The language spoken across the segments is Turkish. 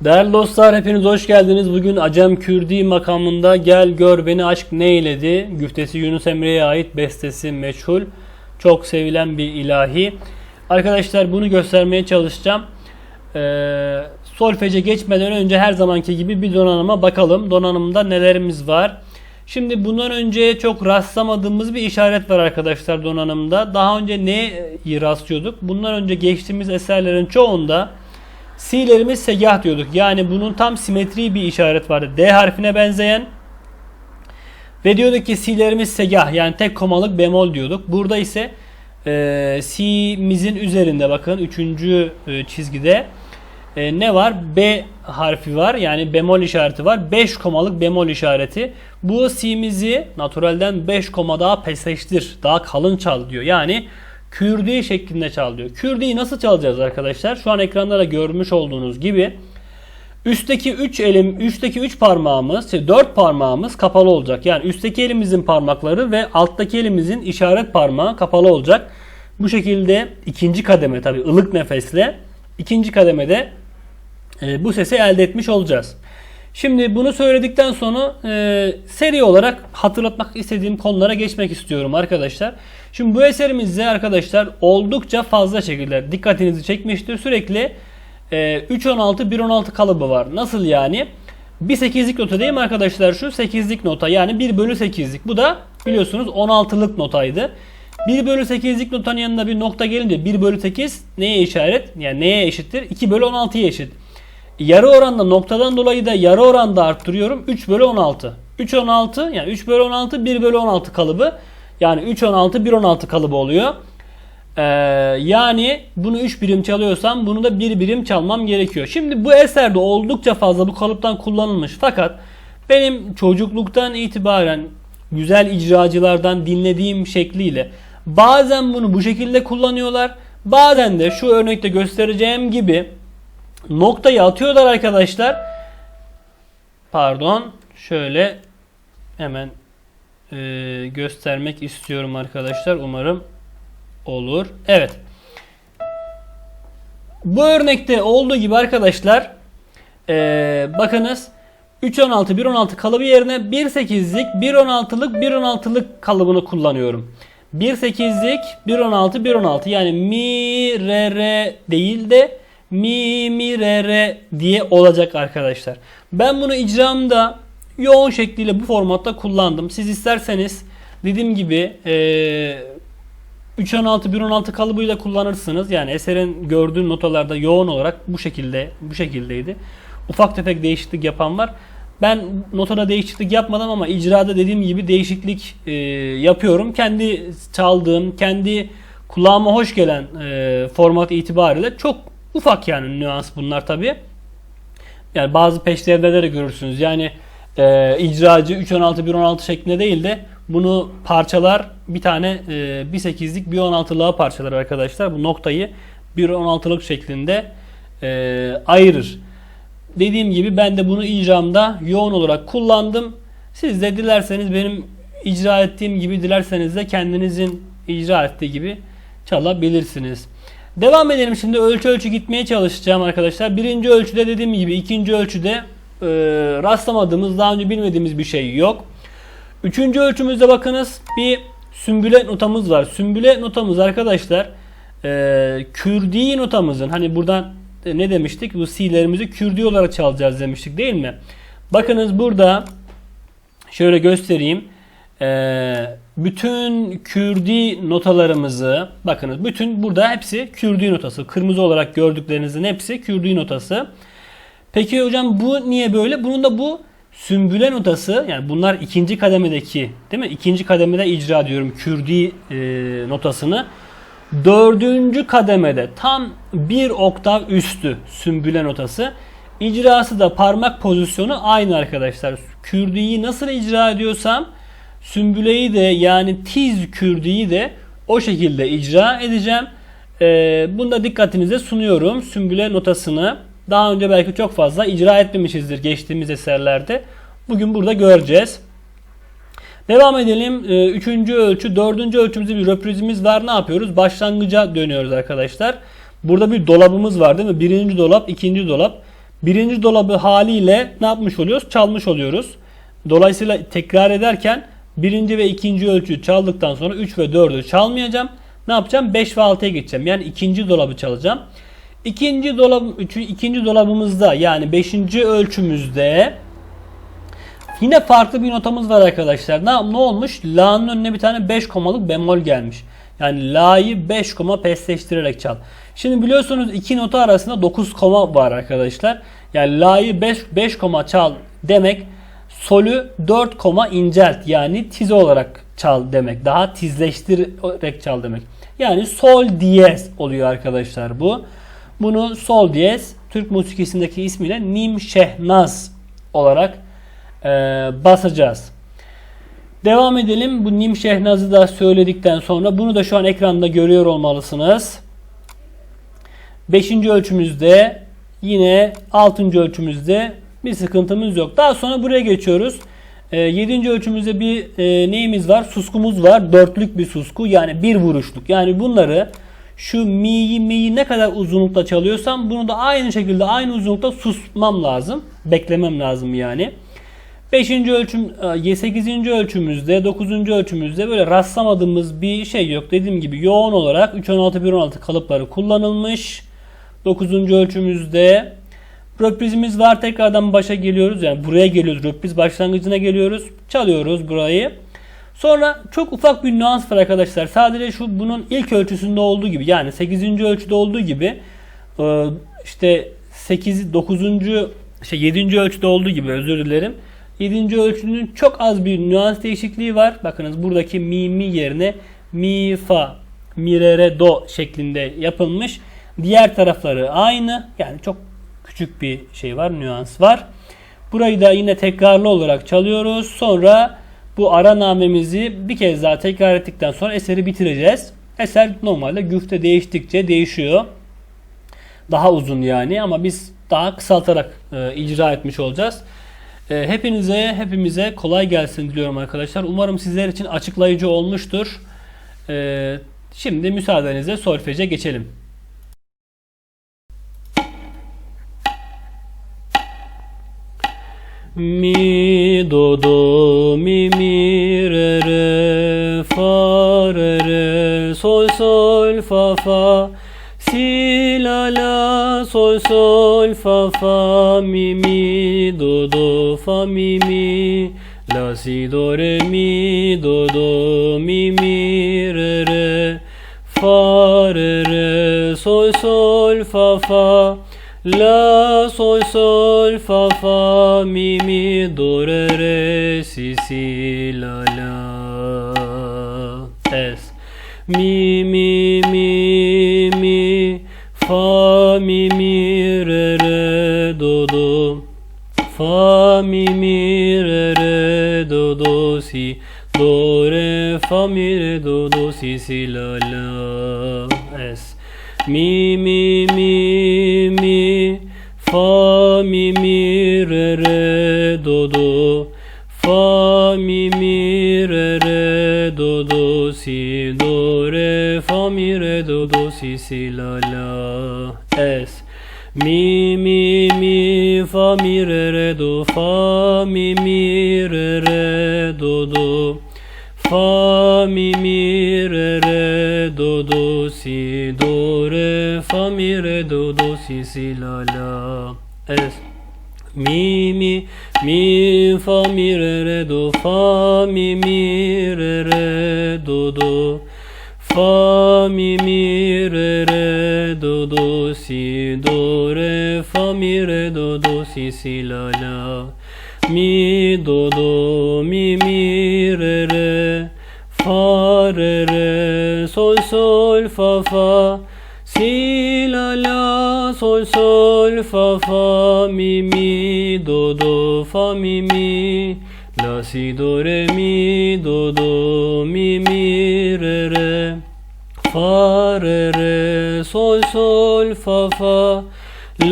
Değerli dostlar hepiniz hoş geldiniz. Bugün Acem Kürdi makamında Gel Gör Beni Aşk Neyledi. Güftesi Yunus Emre'ye ait bestesi meçhul. Çok sevilen bir ilahi. Arkadaşlar bunu göstermeye çalışacağım. Ee, solfeje geçmeden önce her zamanki gibi bir donanıma bakalım. Donanımda nelerimiz var. Şimdi bundan önce çok rastlamadığımız bir işaret var arkadaşlar donanımda. Daha önce neyi rastlıyorduk? Bundan önce geçtiğimiz eserlerin çoğunda Si'lerimiz segah diyorduk. Yani bunun tam simetri bir işaret vardı. D harfine benzeyen. Ve diyorduk ki Si'lerimiz segah yani tek komalık bemol diyorduk. Burada ise e, Si'mizin üzerinde bakın 3. E, çizgide e, ne var? B harfi var. Yani bemol işareti var. 5 komalık bemol işareti. Bu Si'mizi naturalden 5 koma daha peseştir. Daha kalın çal diyor. Yani Kürdi şeklinde çal diyor. Kürdiyi nasıl çalacağız arkadaşlar? Şu an ekranda da görmüş olduğunuz gibi üstteki 3 elim üstteki 3 parmağımız, şey 4 parmağımız kapalı olacak. Yani üstteki elimizin parmakları ve alttaki elimizin işaret parmağı kapalı olacak. Bu şekilde ikinci kademe tabi ılık nefesle ikinci kademede e, bu sesi elde etmiş olacağız. Şimdi bunu söyledikten sonra e, seri olarak hatırlatmak istediğim konulara geçmek istiyorum arkadaşlar. Şimdi bu eserimizde arkadaşlar oldukça fazla şekiller dikkatinizi çekmiştir. Sürekli e, 3-16, 1-16 kalıbı var. Nasıl yani? Bir 8'lik nota değil mi arkadaşlar şu? 8'lik nota yani 1 bölü 8'lik. Bu da biliyorsunuz 16'lık notaydı. 1 bölü 8'lik notanın yanında bir nokta gelince 1 bölü 8 neye işaret? Yani neye eşittir? 2 bölü 16'ya eşit. Yarı oranda noktadan dolayı da yarı oranda arttırıyorum. 3 bölü 16. 3 16 yani 3 bölü 16 1 bölü 16 kalıbı. Yani 3 16 1 16 kalıbı oluyor. Ee, yani bunu 3 birim çalıyorsam bunu da 1 birim çalmam gerekiyor. Şimdi bu eserde oldukça fazla bu kalıptan kullanılmış. Fakat benim çocukluktan itibaren güzel icracılardan dinlediğim şekliyle bazen bunu bu şekilde kullanıyorlar. Bazen de şu örnekte göstereceğim gibi noktayı atıyorlar arkadaşlar. Pardon. Şöyle hemen e, göstermek istiyorum arkadaşlar. Umarım olur. Evet. Bu örnekte olduğu gibi arkadaşlar e, bakınız 3.16 1.16 kalıbı yerine 1.8'lik 1.16'lık 1.16'lık kalıbını kullanıyorum. 1.8'lik 1.16 1.16 yani mi re re değil de mi mi re re diye olacak arkadaşlar. Ben bunu icramda yoğun şekliyle bu formatta kullandım. Siz isterseniz dediğim gibi e, 3.16 1.16 kalıbıyla kullanırsınız. Yani eserin gördüğün notalarda yoğun olarak bu şekilde bu şekildeydi. Ufak tefek değişiklik yapan var. Ben notada değişiklik yapmadım ama icrada dediğim gibi değişiklik e, yapıyorum. Kendi çaldığım, kendi kulağıma hoş gelen e, format itibariyle çok ufak yani nüans bunlar tabi. Yani bazı peşlerde de görürsünüz. Yani e, icracı 3.16 1.16 şeklinde değil de bunu parçalar bir tane e, 1.8'lik 1.16'lığa parçalar arkadaşlar. Bu noktayı 1.16'lık şeklinde e, ayırır. Dediğim gibi ben de bunu icramda yoğun olarak kullandım. Siz de dilerseniz benim icra ettiğim gibi dilerseniz de kendinizin icra ettiği gibi çalabilirsiniz. Devam edelim şimdi ölçü ölçü gitmeye çalışacağım arkadaşlar. Birinci ölçüde dediğim gibi ikinci ölçüde e, rastlamadığımız daha önce bilmediğimiz bir şey yok. Üçüncü ölçümüzde bakınız bir sümbüle notamız var. Sümbüle notamız arkadaşlar e, kürdi notamızın hani buradan e, ne demiştik? Bu C'lerimizi kürdi olarak çalacağız demiştik değil mi? Bakınız burada şöyle göstereyim. Ee, bütün Kürdi notalarımızı bakınız bütün burada hepsi Kürdi notası. Kırmızı olarak gördüklerinizin hepsi Kürdi notası. Peki hocam bu niye böyle? Bunun da bu sümbüle notası yani bunlar ikinci kademedeki değil mi? İkinci kademede icra diyorum Kürdi e, notasını. Dördüncü kademede tam bir oktav üstü sümbüle notası. İcrası da parmak pozisyonu aynı arkadaşlar. Kürdiyi nasıl icra ediyorsam sümbüleyi de yani tiz kürdiyi de o şekilde icra edeceğim. Ee, bunu da dikkatinize sunuyorum. Sümbüle notasını daha önce belki çok fazla icra etmemişizdir geçtiğimiz eserlerde. Bugün burada göreceğiz. Devam edelim. Ee, üçüncü ölçü, dördüncü ölçümüzde bir röprizimiz var. Ne yapıyoruz? Başlangıca dönüyoruz arkadaşlar. Burada bir dolabımız var değil mi? Birinci dolap, ikinci dolap. Birinci dolabı haliyle ne yapmış oluyoruz? Çalmış oluyoruz. Dolayısıyla tekrar ederken birinci ve ikinci ölçüyü çaldıktan sonra 3 ve 4'ü çalmayacağım. Ne yapacağım? 5 ve 6'ya geçeceğim. Yani ikinci dolabı çalacağım. İkinci dolab üçü, ikinci dolabımızda yani 5. ölçümüzde yine farklı bir notamız var arkadaşlar. Ne, ne olmuş? La'nın önüne bir tane 5 komalık bemol gelmiş. Yani La'yı 5 koma pesleştirerek çal. Şimdi biliyorsunuz iki nota arasında 9 koma var arkadaşlar. Yani La'yı 5, 5 koma çal demek solü 4 koma incelt yani tiz olarak çal demek. Daha tizleştirerek çal demek. Yani sol diyez oluyor arkadaşlar bu. Bunu sol diyez Türk musikisindeki ismiyle nim şehnaz olarak e, basacağız. Devam edelim. Bu nim şehnazı da söyledikten sonra bunu da şu an ekranda görüyor olmalısınız. Beşinci ölçümüzde yine altıncı ölçümüzde bir sıkıntımız yok. Daha sonra buraya geçiyoruz. E, yedinci ölçümüzde bir e, neyimiz var? Suskumuz var. Dörtlük bir susku yani bir vuruşluk. Yani bunları şu mi'yi mi'yi ne kadar uzunlukta çalıyorsam bunu da aynı şekilde aynı uzunlukta susmam lazım. Beklemem lazım yani. 5. ölçüm 8. ölçümüzde 9. ölçümüzde böyle rastlamadığımız bir şey yok. Dediğim gibi yoğun olarak 3 16 1 16 kalıpları kullanılmış. 9. ölçümüzde röprizimiz var. Tekrardan başa geliyoruz. Yani buraya geliyoruz. Röpriz başlangıcına geliyoruz. Çalıyoruz burayı. Sonra çok ufak bir nüans var arkadaşlar. Sadece şu bunun ilk ölçüsünde olduğu gibi yani 8. ölçüde olduğu gibi e, işte 8 9. şey 7. ölçüde olduğu gibi özür dilerim. 7. ölçünün çok az bir nüans değişikliği var. Bakınız buradaki mi mi yerine mi fa mi re re do şeklinde yapılmış. Diğer tarafları aynı. Yani çok küçük bir şey var, nüans var. Burayı da yine tekrarlı olarak çalıyoruz. Sonra bu ara namemizi bir kez daha tekrar ettikten sonra eseri bitireceğiz. Eser normalde güfte değiştikçe değişiyor. Daha uzun yani ama biz daha kısaltarak e, icra etmiş olacağız. E, hepinize, hepimize kolay gelsin diliyorum arkadaşlar. Umarım sizler için açıklayıcı olmuştur. E, şimdi müsaadenizle solfeje geçelim. Mi do do mi mi sol sol fa fa. Si la la. Sol sol fa fa. Mi mi do do fa mi mi. La si do re mi do do mi mi re re. Fa re re. Sol sol fa fa. La sol sol fa fa. Mi mi do re re. Si si la la mi mi mi mi. Fa mi mi re re do do. Fa mi mi re re do do si. Do re fa mi re do do si si la la es. Mi mi mi mi. Fa mi mi re re do do. Fa mi mi re re do do si do re fa mi re do do si si la la es. Mi mi mi fa mi re re do fa mi mi re re do do. Fa mi mi re re do do si do re fa mi re do do si si la la es. Mi mi mi fa mi re re do fa mi mi re re do do. Fa mi mi re re do do. Si do re fa mi re do do. Si si la la. Mi do do. Mi mi re re. Fa re re. Sol sol fa fa. Si sol sol fa fa mi mi do do fa mi mi. La si do re mi do do mi mi re re. Fa re re. Sol sol fa fa.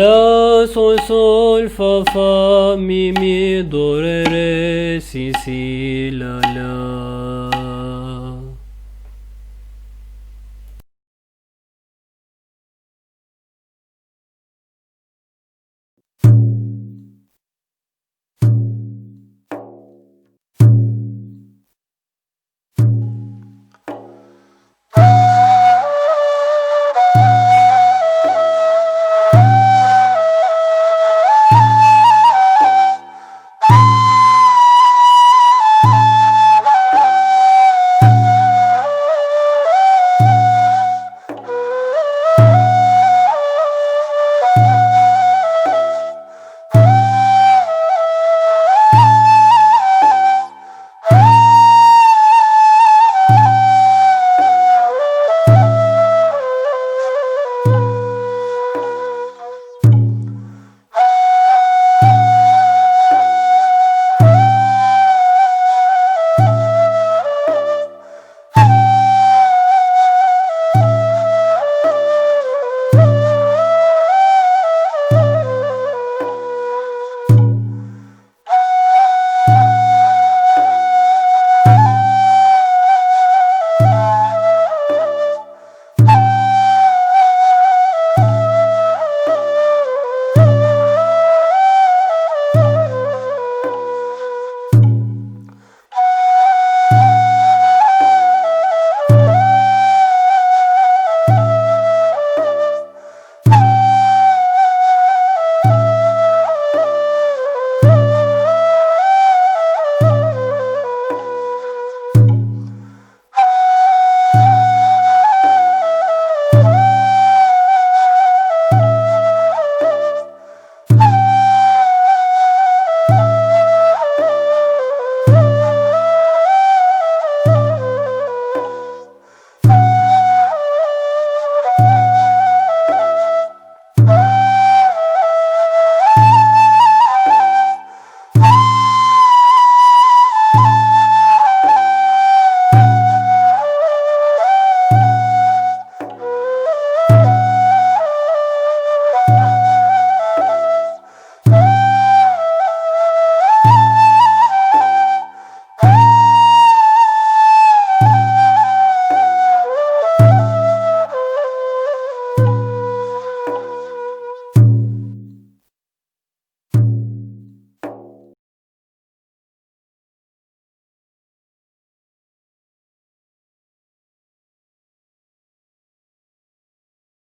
La sol sol fa fa mi mi do re re. Si si la la